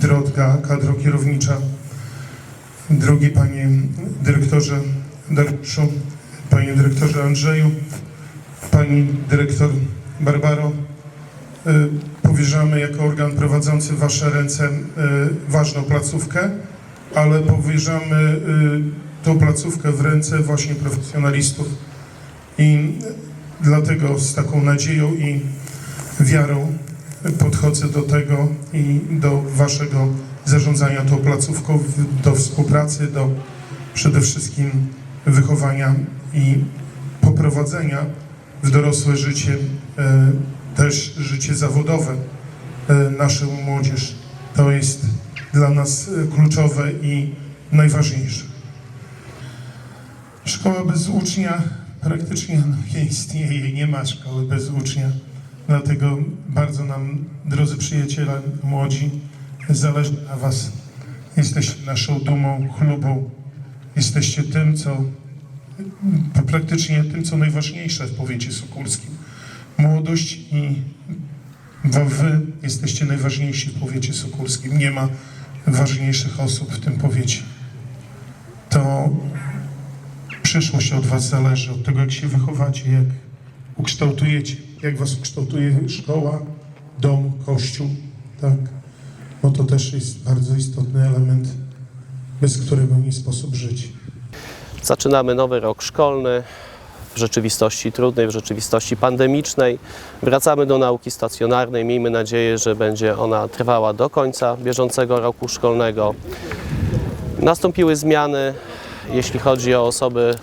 Drodga, kadro kierownicza, drogi panie dyrektorze Dariuszu, panie dyrektorze Andrzeju, pani dyrektor Barbaro, y, powierzamy jako organ prowadzący w wasze ręce y, ważną placówkę, ale powierzamy y, tą placówkę w ręce właśnie profesjonalistów. I dlatego z taką nadzieją i wiarą podchodzę do tego i do waszego zarządzania tą placówką, do współpracy, do przede wszystkim wychowania i poprowadzenia w dorosłe życie, e, też życie zawodowe e, naszą młodzież. To jest dla nas e, kluczowe i najważniejsze. Szkoła bez ucznia praktycznie no, nie istnieje, nie ma szkoły bez ucznia. Dlatego bardzo nam, drodzy przyjaciele młodzi, zależy na Was. Jesteście naszą dumą, chlubą. Jesteście tym, co praktycznie tym, co najważniejsze w powiecie sokólskim. Młodość i bo Wy jesteście najważniejsi w powiecie sokólskim. Nie ma ważniejszych osób w tym powiecie. To przyszłość od Was zależy, od tego, jak się wychowacie, jak ukształtujecie, jak Was ukształtuje szkoła, dom, kościół, tak? Bo to też jest bardzo istotny element, bez którego nie sposób żyć. Zaczynamy nowy rok szkolny w rzeczywistości trudnej, w rzeczywistości pandemicznej. Wracamy do nauki stacjonarnej. Miejmy nadzieję, że będzie ona trwała do końca bieżącego roku szkolnego. Nastąpiły zmiany, jeśli chodzi o osoby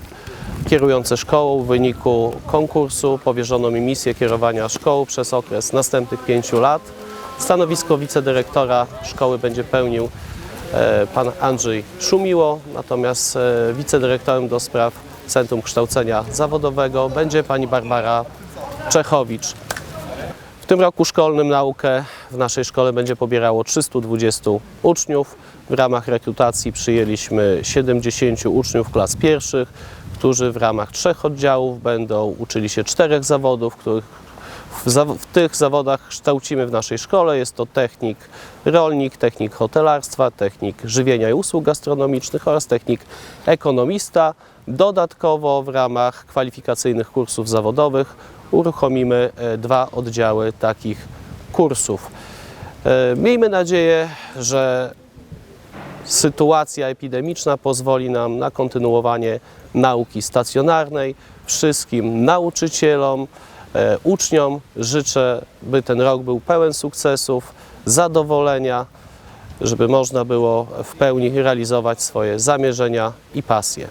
kierujące szkołą. W wyniku konkursu powierzono mi misję kierowania szkołą przez okres następnych pięciu lat. Stanowisko wicedyrektora szkoły będzie pełnił e, pan Andrzej Szumiło, natomiast e, wicedyrektorem do spraw Centrum Kształcenia Zawodowego będzie pani Barbara Czechowicz. W tym roku szkolnym naukę w naszej szkole będzie pobierało 320 uczniów. W ramach rekrutacji przyjęliśmy 70 uczniów klas pierwszych, którzy w ramach trzech oddziałów będą uczyli się czterech zawodów, których w, zaw- w tych zawodach kształcimy w naszej szkole. Jest to technik rolnik, technik hotelarstwa, technik żywienia i usług gastronomicznych oraz technik ekonomista. Dodatkowo w ramach kwalifikacyjnych kursów zawodowych uruchomimy e, dwa oddziały takich kursów. E, Miejmy nadzieję, że sytuacja epidemiczna pozwoli nam na kontynuowanie nauki stacjonarnej. Wszystkim nauczycielom, e, uczniom życzę, by ten rok był pełen sukcesów, zadowolenia, żeby można było w pełni realizować swoje zamierzenia i pasje.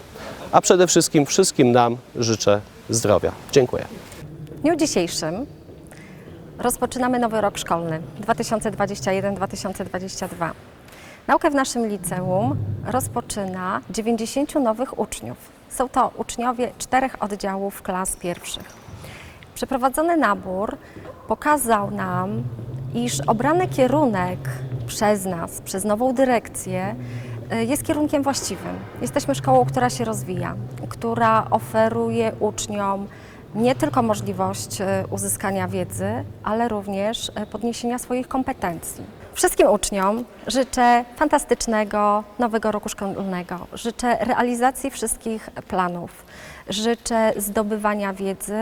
A przede wszystkim wszystkim nam życzę zdrowia. Dziękuję. W dniu dzisiejszym rozpoczynamy nowy rok szkolny 2021-2022. Naukę w naszym liceum rozpoczyna 90 nowych uczniów. Są to uczniowie czterech oddziałów klas pierwszych. Przeprowadzony nabór pokazał nam, iż obrany kierunek przez nas, przez nową dyrekcję, y, jest kierunkiem właściwym. Jesteśmy szkołą, która się rozwija, która oferuje uczniom nie tylko możliwość y, uzyskania wiedzy, ale również y, podniesienia swoich kompetencji. Wszystkim uczniom życzę fantastycznego nowego roku szkolnego. Życzę realizacji wszystkich planów. Życzę zdobywania wiedzy,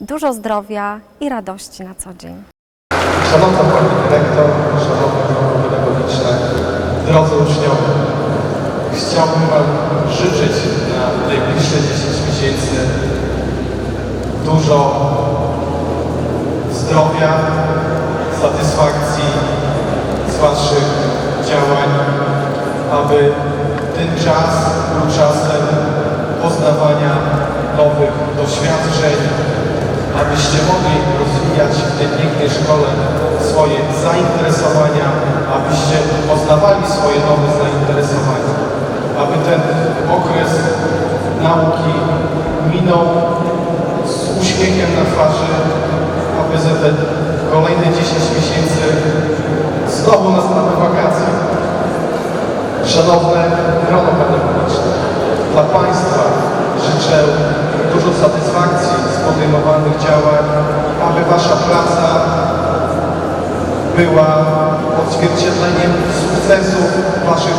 dużo zdrowia i radości na co dzień. Szanowna Pani Dyrektor, Szanowne Grono Pedagogiczne, drodzy uczniowie, chciałbym Wam życzyć na najbliższe 10 miesięcy dużo zdrowia, satysfakcji z Waszych działań, aby ten czas był czasem poznawania nowych doświadczeń, abyście mogli rozwijać w tej pięknej szkole swoje zainteresowania, abyście poznawali swoje nowe zainteresowania, aby ten okres nauki minął z uśmiechem na twarzy, aby za te kolejne 10 miesięcy znowu nastały wakacje. Szanowne grono pedagogiczne, dla Państwa życzę dużo satysfakcji z podejmowanych działań, aby Wasza praca była odzwierciedleniem sukcesów Waszych